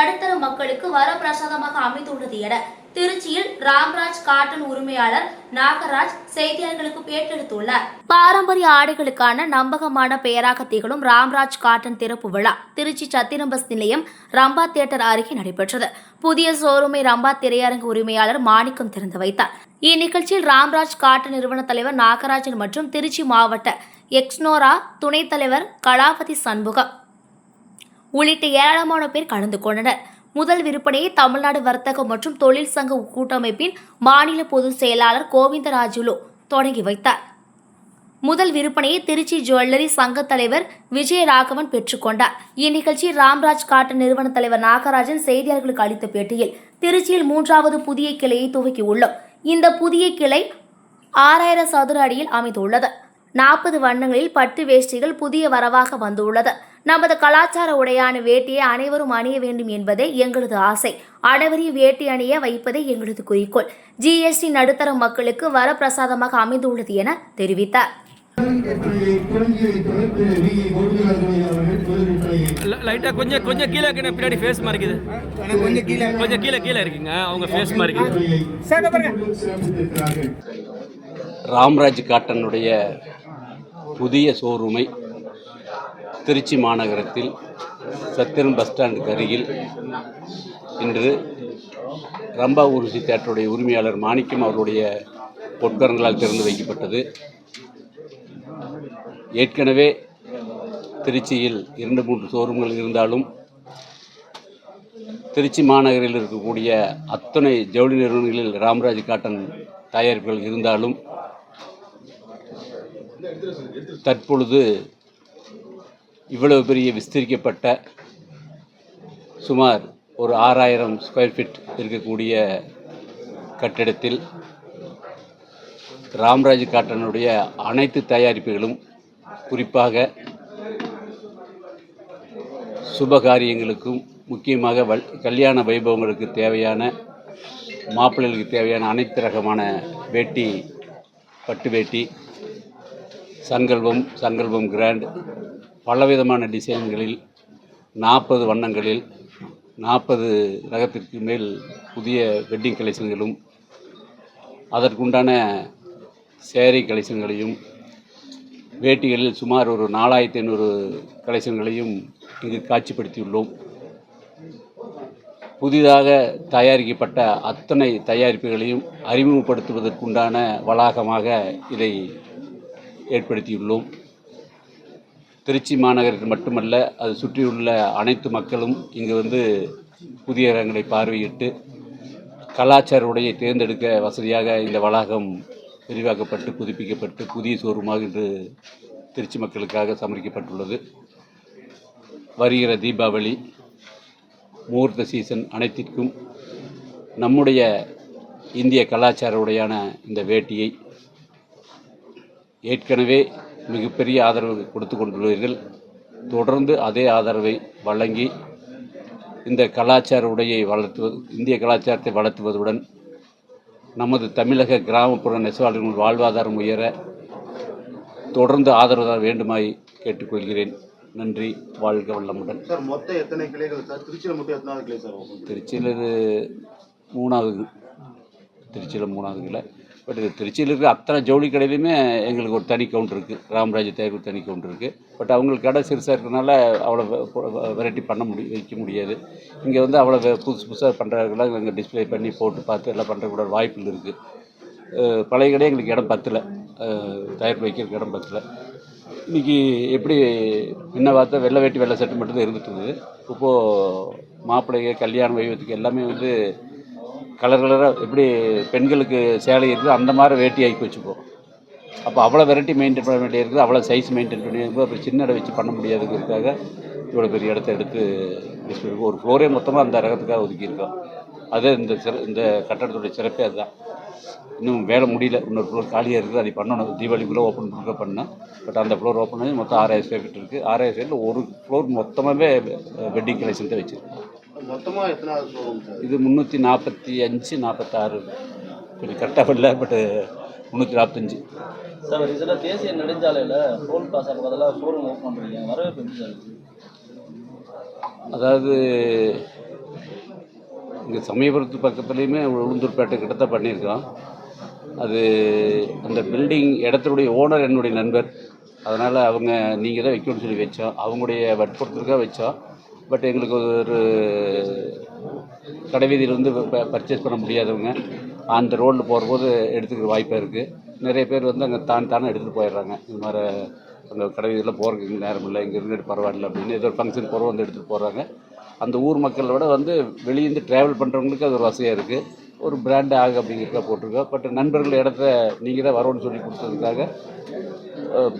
நடுத்தர மக்களுக்கு வரப்பிரசாதமாக அமைந்துள்ளது என திருச்சியில் ராம்ராஜ் காட்டன் உரிமையாளர் நாகராஜ் செய்தியாளர்களுக்கு பேட்டெடுத்துள்ளார். பாரம்பரிய ஆடைகளுக்கான நம்பகமான பெயராக திகழும் ராம்ராஜ் காட்டன் திறப்பு விழா திருச்சி சத்திரம் பஸ் நிலையம் ரம்பா தியேட்டர் அருகே நடைபெற்றது. புதிய ஷோரூமை ரம்பா திரையரங்கு உரிமையாளர் மாணிக்கம் திறந்து வைத்தார். இந்நிகழ்ச்சியில் ராம்ராஜ் காட்டன் நிறுவன தலைவர் நாகராஜன் மற்றும் திருச்சி மாவட்ட எக்ஸ்னோரா துணைத் தலைவர் கலாபதி சண்முகம் உள்ளிட்ட ஏராளமான பேர் கலந்து கொண்டனர். முதல் விற்பனையை தமிழ்நாடு வர்த்தக மற்றும் தொழில் சங்க கூட்டமைப்பின் மாநில பொதுச் செயலாளர் கோவிந்தராஜுலு தொடங்கி வைத்தார். முதல் விற்பனையை திருச்சி ஜுவல்லரி சங்க தலைவர் விஜயராகவன் பெற்றுக்கொண்டார் இந்நிகழ்ச்சி ராம்ராஜ் காட்டன் நிறுவன தலைவர் நாகராஜன் செய்தியாளர்களுக்கு அளித்த பேட்டியில் திருச்சியில் மூன்றாவது புதிய கிளையை துவக்கியுள்ளோம் இந்த புதிய கிளை ஆறாயிரம் சதுர அடியில் அமைந்துள்ளது. நாற்பது வண்ணங்களில் பட்டு வேஷ்டிகள் புதிய வரவாக வந்துள்ளது. நமது கலாச்சார உடையான வேட்டியை அனைவரும் அணிய வேண்டும் என்பதே எங்களது ஆசை. அனைவரையும் வேட்டி அணிய வைப்பதே எங்களது குறிக்கோள். ஜிஎஸ்டி நடுத்தர மக்களுக்கு வரப்பிரசாதமாக அமைந்துள்ளது என தெரிவித்தார். லைட்டாக கொஞ்சம் கொஞ்சம் கீழே இருக்குண்ணே பின்னாடி ஃபேஸ் மறைக்குது கொஞ்சம் கீழே. கொஞ்சம் கீழே கீழே இருக்குங்க. அவங்க ஃபேஸ் மறைக்குது ராம்ராஜ் காட்டனுடைய புதிய ஷோரூமை திருச்சி மாநகரத்தில் சத்திரம் பஸ் ஸ்டாண்டுக்கு அருகில் இன்று ரம்பா ஊர்சி தேட்டருடைய உரிமையாளர் மாணிக்கம் அவருடைய பொற்கரங்களால் திறந்து வைக்கப்பட்டது. ஏற்கனவே திருச்சியில் இரண்டு மூன்று ஷோரூம்கள் இருந்தாலும் திருச்சி மாநகரில் இருக்கக்கூடிய அத்தனை ஜவுளி நிறுவனங்களில் ராம்ராஜ் காட்டன் தயாரிப்புகள் இருந்தாலும் தற்பொழுது இவ்வளவு பெரிய விஸ்தரிக்கப்பட்ட சுமார் ஒரு ஆறாயிரம் ஸ்கொயர் ஃபீட் இருக்கக்கூடிய கட்டிடத்தில் ராம்ராஜ் காட்டனுடைய அனைத்து தயாரிப்புகளும் குறிப்பாக சுபகாரியங்களுக்கும் முக்கியமாக வல் கல்யாண வைபவங்களுக்கு தேவையான மாப்பிள்ளைகளுக்கு தேவையான அனைத்து ரகமான வேட்டி பட்டு வேட்டி சங்கல்பம் சங்கல்பம் கிராண்ட் பலவிதமான டிசைன்களில் நாற்பது வண்ணங்களில் நாற்பது ரகத்திற்கு மேல் புதிய வெட்டிங் கலெக்ஷன்களும் அதற்குண்டான சேரீ கலெக்ஷன்களையும் வேட்டிகளில் சுமார் ஒரு நாலாயிரத்தி ஐநூறு கலெக்ஷன்களையும் இங்கு காட்சிப்படுத்தியுள்ளோம். புதிதாக தயாரிக்கப்பட்ட அத்தனை தயாரிப்புகளையும் அறிமுகப்படுத்துவதற்குண்டான வளாகமாக இதை ஏற்படுத்தியுள்ளோம். திருச்சி மாநகரத்தில் மட்டுமல்ல அது சுற்றியுள்ள அனைத்து மக்களும் இங்கு வந்து புதிய இடங்களை பார்வையிட்டு கலாச்சார உடையை தேர்ந்தெடுக்க வசதியாக இந்த வளாகம் விரிவாக்கப்பட்டு புதுப்பிக்கப்பட்டு புதிய ஷோரூமாக இன்று திருச்சி மக்களுக்காக சமர்ப்பிக்கப்பட்டுள்ளது. வருகிற தீபாவளி முகூர்த்த சீசன் அனைத்திற்கும் நம்முடைய இந்திய கலாச்சார உடையான இந்த வேட்டியை ஏற்கனவே மிகப்பெரிய ஆதரவு கொடுத்து கொண்டுள்ளீர்கள். தொடர்ந்து அதே ஆதரவை வழங்கி இந்த கலாச்சார உடையை வளர்த்துவது இந்திய கலாச்சாரத்தை வளர்த்துவதுடன் நமது தமிழக கிராமப்புற நெசவாளர்கள் வாழ்வாதாரம் உயர தொடர்ந்து ஆதரவு தர வேண்டுமாய் கேட்டுக்கொள்கிறேன். நன்றி. வாழ்க வல்லமுடன் சார் மொத்தம் எத்தனை கிளைகள்? சார் திருச்சியில் மட்டும் எத்தனாவது கிளை சார்? திருச்சியில் இது மூணாவது திருச்சியில் மூணாவது கிளை. பட் இது திருச்சியில் இருக்கிற அத்தனை ஜவுளி கடையிலையுமே எங்களுக்கு ஒரு தனி கவுண்ட் இருக்குது ராமராஜ் தயாரிப்பு தனி கவுண்ட் இருக்குது பட் அவங்களுக்கு கடை சிறுசாக இருக்கிறனால அவ்வளோ வெரைட்டி பண்ண முடியும் வைக்க முடியாது. இங்கே வந்து அவ்வளோ புதுசு புதுசாக பண்ணுறவங்களாம் நாங்கள் டிஸ்ப்ளே பண்ணி போட்டு பார்த்து எல்லாம் பண்ணுறக்கூட வாய்ப்புகள் இருக்குது பழைய கடை எங்களுக்கு இடம் பத்தில். தயாரிப்பு வைக்கிறதுக்கு இடம் பத்தில். இன்றைக்கி எப்படி முன்ன பார்த்தா வெள்ளை வேட்டி வெள்ளை சட்டு மட்டும்தான் இருந்துட்டு இருந்தது இப்போது மாப்பிள்ளைங்க கல்யாண வைவத்துக்கு எல்லாமே வந்து கலர் கலராக எப்படி பெண்களுக்கு சேலை இருக்குது அந்த மாதிரி வேட்டி ஆக்கி வச்சுப்போம் அப்போ அவ்வளோ வெரைட்டி மெயின்டைன் பண்ண வேண்டிய இருக்குது அவ்வளோ சைஸ் மெயின்டைன் பண்ணி இருக்குது அப்புறம் சின்ன இடம் வச்சு பண்ண முடியாதுங்கிறதுக்காக இவ்வளோ பெரிய இடத்த எடுத்து ஒரு ஃப்ளோரே மொத்தமாக அந்த ரகத்துக்காக ஒதுக்கியிருக்கோம் அதே இந்த சிற இந்த கட்டடத்துடைய சிறப்பே அதுதான். இன்னும் வேலை முடியல. இன்னொரு ஃப்ளோர் காலியாக இருக்குது அதை பண்ணணும். தீபாவளிக்குள்ளே ஓப்பன் பண்ணுற பண்ணேன். பட் அந்த ஃப்ளோர் ஓப்பன் பண்ணி மொத்தம் ஆறாயிரம் ஸ்கொயர் ஃபீட் இருக்குது ஆறாயிரம் ஸ்கொயரில் ஒரு ஃப்ளோர் மொத்தமாகவே வெட்டிங் கலெக்ஷன் தான் வச்சுருக்கோம். மொத்தமாக எத்தனாவது ஷோரூம் சார்? இது முந்நூற்றி நாற்பத்தி அஞ்சு நாற்பத்தாறு. கொஞ்சம் கரெக்டாக இல்லை பட்டு முந்நூற்றி நாற்பத்தஞ்சு. சார் இதில் தேசிய நெடுஞ்சாலையில் டோல் பாஸ் பக்கத்தில் ஷோரூம் ஓப்பன் பண்ணுறீங்க வரவேற்பு எப்படி சார் அதாவது இங்கே சமயபுரத்து பக்கத்துலேயுமே உளுந்தூர்பேட்டை கிட்ட தான் பண்ணியிருக்கோம். அது அந்த பில்டிங் இடத்துடைய ஓனர் என்னுடைய நண்பர். அதனால் அவங்க நீங்கள் தான் வைக்கணும்னு சொல்லி வச்சோம். அவங்களுடைய வற்புறுத்தலுக்காக வச்சோம். பட் எங்களுக்கு ஒரு கடைவீதியில் வந்து பர்ச்சேஸ் பண்ண முடியாதவங்க அந்த ரோட்டில் போகிறபோது எடுத்துக்கிற வாய்ப்பாக இருக்குது நிறைய பேர் வந்து அங்கே தான் தானே எடுத்துகிட்டு போயிடுறாங்க. இது மாதிரி அந்த கடைவீதியில் போகிறதுக்கு நேரம் இல்லை இங்கே இருந்துட்டு பரவாயில்ல அப்படின்னு ஏதோ ஒரு ஃபங்க்ஷன் போகிறோம் வந்து எடுத்துகிட்டு போகிறாங்க அந்த ஊர் மக்களை விட வந்து வெளியேருந்து ட்ராவல் பண்ணுறவங்களுக்கு அது ஒரு வசதியாக இருக்குது ஒரு பிராண்ட் ஆக அப்படிங்கிறத போட்டிருக்கோம். பட் நண்பர்கள் இடத்த நீங்கள் தான் வரணும்னு சொல்லி கொடுத்ததுக்காக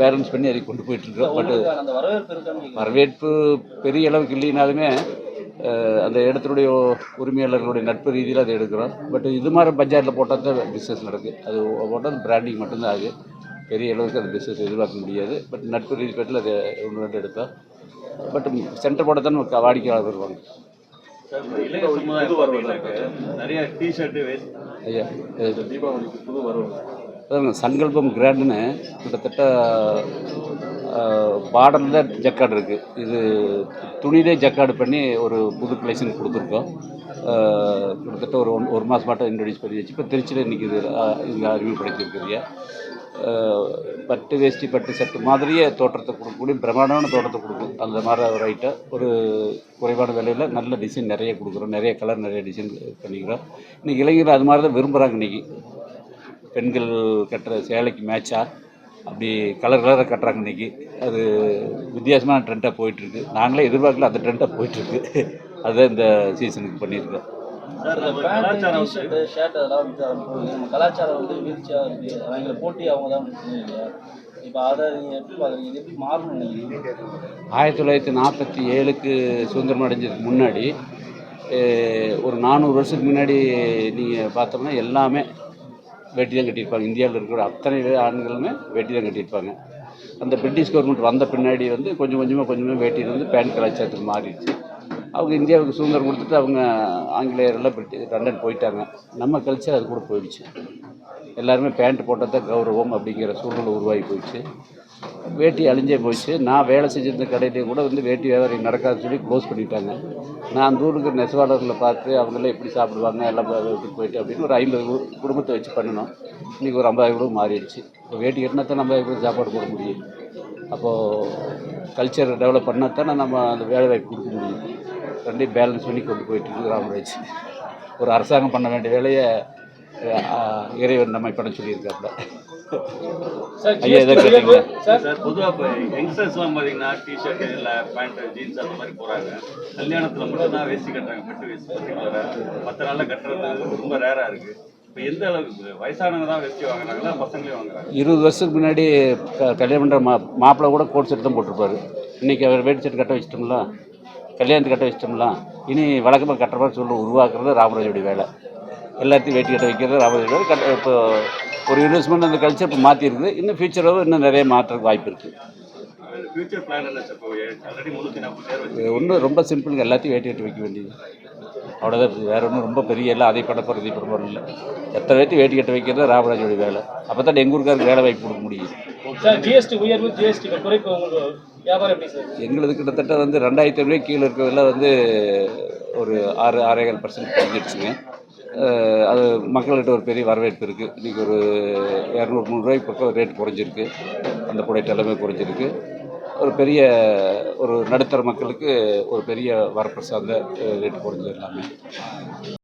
பேலன்ஸ் பண்ணி அதை கொண்டு போயிட்டுருக்கோம் பட் வரவேற்பு பெரிய அளவுக்கு இல்லைனாலுமே அந்த இடத்துடைய உரிமையாளர்களுடைய நட்பு ரீதியில் அதை எடுக்கிறோம். பட் இது மாதிரி பஞ்சாயத்தில் போட்டால் தான் பிஸ்னஸ் நடக்குது. அது போட்டால் பிராண்டிங் மட்டும்தான் ஆகுது. பெரிய அளவுக்கு அந்த பிஸ்னஸ் எதிர்பார்க்க முடியாது. பட் நட்பு ரீதி பற்றில் அதை ஒன்று ரெண்டு எடுத்தோம். பட் சென்டர் போட்டால் தான் வாடிக்கையாளர் வருவாங்க. இளைய சமுதாயம் பார்த்தீங்கன்னாக்க நிறைய டிஷர்ட்டு வேஸ்ட். ஐயா தீபாவளிக்கு புது வரவு அதாங்க சங்கல்பம் கிராண்டுன்னு கிட்டத்தட்ட பார்டரில் ஜக்காடு இருக்குது இது துணியிலே ஜக்காடு பண்ணி ஒரு புது கலெக்ஷன் கொடுத்துருக்கோம். கிட்டத்தட்ட ஒரு ஒன் ஒரு மாதம் மட்டும் இன்ட்ரடியூஸ் பண்ணி வச்சு இப்போ திருச்சியில் இன்றைக்கி இது இங்கே அறிமுகப்படுத்தியிருக்கிறீங்க பட்டு வேஷ்டி பட்டு சட்டு மாதிரியே தோற்றத்தை கொடுக்கக்கூடிய பிரமாண்டமான தோற்றத்தை கொடுக்கும். அந்த மாதிரி ஒரு ஐட்டம் ஒரு குறைவான விலையில் நல்ல டிசைன் நிறைய கொடுக்குறோம் நிறைய கலர் நிறைய டிசைன் பண்ணிக்கிறோம் இன்றைக்கி இளைஞர்கள் அது மாதிரி தான் விரும்புகிறாங்க இன்றைக்கி பெண்கள் கட்டுற சேலைக்கு மேட்சாக அப்படி கலர் கலராக கட்டுறாங்க இன்றைக்கி அது வித்தியாசமான ட்ரெண்டாக போயிட்டுருக்கு நாங்களே எதிர்பார்க்கல அந்த ட்ரெண்டாக போயிட்டுருக்கு அதுதான் இந்த சீசனுக்கு பண்ணியிருக்கோம். சார் இந்த கலாச்சாரம் ஷர்ட் அதெல்லாம் வந்து கலாச்சாரம் வந்து வீழ்ச்சியாக இருக்கு. அவங்கள போட்டி அவங்க தான் பண்ணுவீங்க இப்போ அதை நீங்கள் எப்படி பார்க்குறீங்க? எப்படி மாறணும் நினைக்கிறீங்க? ஆயிரத்தி தொள்ளாயிரத்தி நாற்பத்தி ஏழுக்கு சுதந்திரம் அடைஞ்சதுக்கு முன்னாடி ஒரு நானூறு வருஷத்துக்கு முன்னாடி நீங்கள் பார்த்தோம்னா எல்லாமே வேட்டி தான் கட்டியிருப்பாங்க. இந்தியாவில் இருக்கிற அத்தனை ஆண்களுமே வேட்டி தான் கட்டியிருப்பாங்க. அந்த பிரிட்டிஷ் கவர்மெண்ட் வந்த பின்னாடி வந்து கொஞ்சம் கொஞ்சமாக கொஞ்சமாக வேட்டியில் வந்து பேண்ட் கலாச்சாரத்துக்கு மாறிடுச்சு. அவங்க இந்தியாவுக்கு சுதந்திரம் கொடுத்துட்டு அவங்க ஆங்கிலேயரெல்லாம் பிரிட்டி லண்டன் போயிட்டாங்க. நம்ம கல்ச்சர் அது கூட போயிடுச்சு. எல்லாருமே பேண்ட் போட்டால் தான் கௌரவம் அப்படிங்கிற சூழ்நிலை உருவாகி போயிடுச்சு. வேட்டி அழிஞ்சே போச்சு நான் வேலை செஞ்சிருந்த கடையிலே கூட வந்து வேட்டி வியாபாரம் நடக்காதுன்னு சொல்லி க்ளோஸ் பண்ணிட்டாங்க. நான் அந்த ஊருக்கு நெசவாளர்களை பார்த்து அவங்களாம் எப்படி சாப்பிடுவாங்க எல்லாம் போயிட்டு அப்படின்னு ஒரு ஐம்பது குடும்பத்தை வச்சு பண்ணணும் இன்றைக்கி ஒரு ஐம்பதாயிரம் கூட மாறிடுச்சு. இப்போ வேட்டி கட்டினா தான் நம்ம எப்படி சாப்பாடு போட முடியும். அப்போது கல்ச்சர் டெவலப் பண்ணால் தானே நம்ம அந்த வேலை வாய்ப்பு கொடுக்க முடியும். ரெண்டையும் பேலன்ஸ் பண்ணி கொண்டு போயிட்டு இருக்கு ராமராஜ். ஒரு அரசாங்கம் பண்ண வேண்டிய வேலையை இறைவன் நம்மை பண்ண சொல்லியிருக்காப்புல. ஐயா எதை கேட்டீங்களா சார்? பொதுவாக இப்போ யங்ஸ்டர்ஸ்லாம் பார்த்தீங்கன்னா டிஷர்ட் இல்லை பேண்ட் ஜீன்ஸ் அந்த மாதிரி போகிறாங்க கல்யாணத்தில் மட்டும் தான் கட்டுறாங்க பட்டு வேஷ்டி பர்டிகுலராக மற்ற நாளில் கட்டுறது ரொம்ப ரேராக இருக்குது இப்போ எந்த அளவுக்கு? வயசானவங்க தான் வேஷ்டி வாங்குறாங்களா பசங்களே வாங்குறாங்க இருபது வருஷத்துக்கு முன்னாடி க- கல்யாணம் பண்ணுற மா மாப்பிள்ளை கூட கோட் செட் தான் போட்டிருப்பாரு. இன்றைக்கி அவர் வேட்டி செட் கட்ட வச்சிட்டோம்ல. கல்யாணத்துக்கு கட்ட வச்சிட்டோம்ல இனி வழக்கமாக கட்டுற மாதிரி சொல்லி உருவாக்குறது ராமராஜோடைய வேலை. எல்லாத்தையும் வேட்டி கட்ட வைக்கிறது ராமராஜோட வேலை. கட்ட இப்போ ஒரு வருஷம் அந்த கல்ச்சர் இப்போ மாற்றிருக்குது இன்னும் ஃபியூச்சராகவும் இன்னும் நிறைய மாற்றுறதுக்கு வாய்ப்பு இருக்குது இப்போ ஒன்றும் ரொம்ப சிம்பிளுங்க எல்லாத்தையும் வேட்டி கட்டி வைக்க வேண்டியது. அவ்வளோதான் வேற ஒன்றும் ரொம்ப பெரிய எல்லாம் அதை பண்ண போகிறது போகிறது இல்லை. எத்தனை வேட்டி வேட்டி கட்ட வைக்கிறது ராமராஜோடைய வேலை. அப்போ தான் எங்கள் ஊருக்காருக்கு வேலை வாய்ப்பு கொடுக்க முடியும் சார் ஜிஎஸ்டி உயர்வு ஜிஎஸ்டி குறைப்பு எங்களது எங்களுக்கு கிட்டத்தட்ட வந்து ரெண்டாயிரத்தி ஐநூறு கீழே இருக்கிறதெல்லாம் வந்து ஒரு ஆறு ஆறேகால் பர்சன்ட் குறைஞ்சிடுச்சுங்க அது மக்கள்கிட்ட ஒரு பெரிய வரவேற்பு இருக்குது இன்றைக்கி ஒரு இரநூறு முந்நூறுரூவாய்க்கு பக்கம் ரேட் குறைஞ்சிருக்கு. அந்த ப்ராடக்ட் எல்லாமே குறைஞ்சிருக்கு. ஒரு பெரிய ஒரு நடுத்தர மக்களுக்கு ஒரு பெரிய வரப்பிரசாத ரேட் குறைஞ்சது எல்லாமே.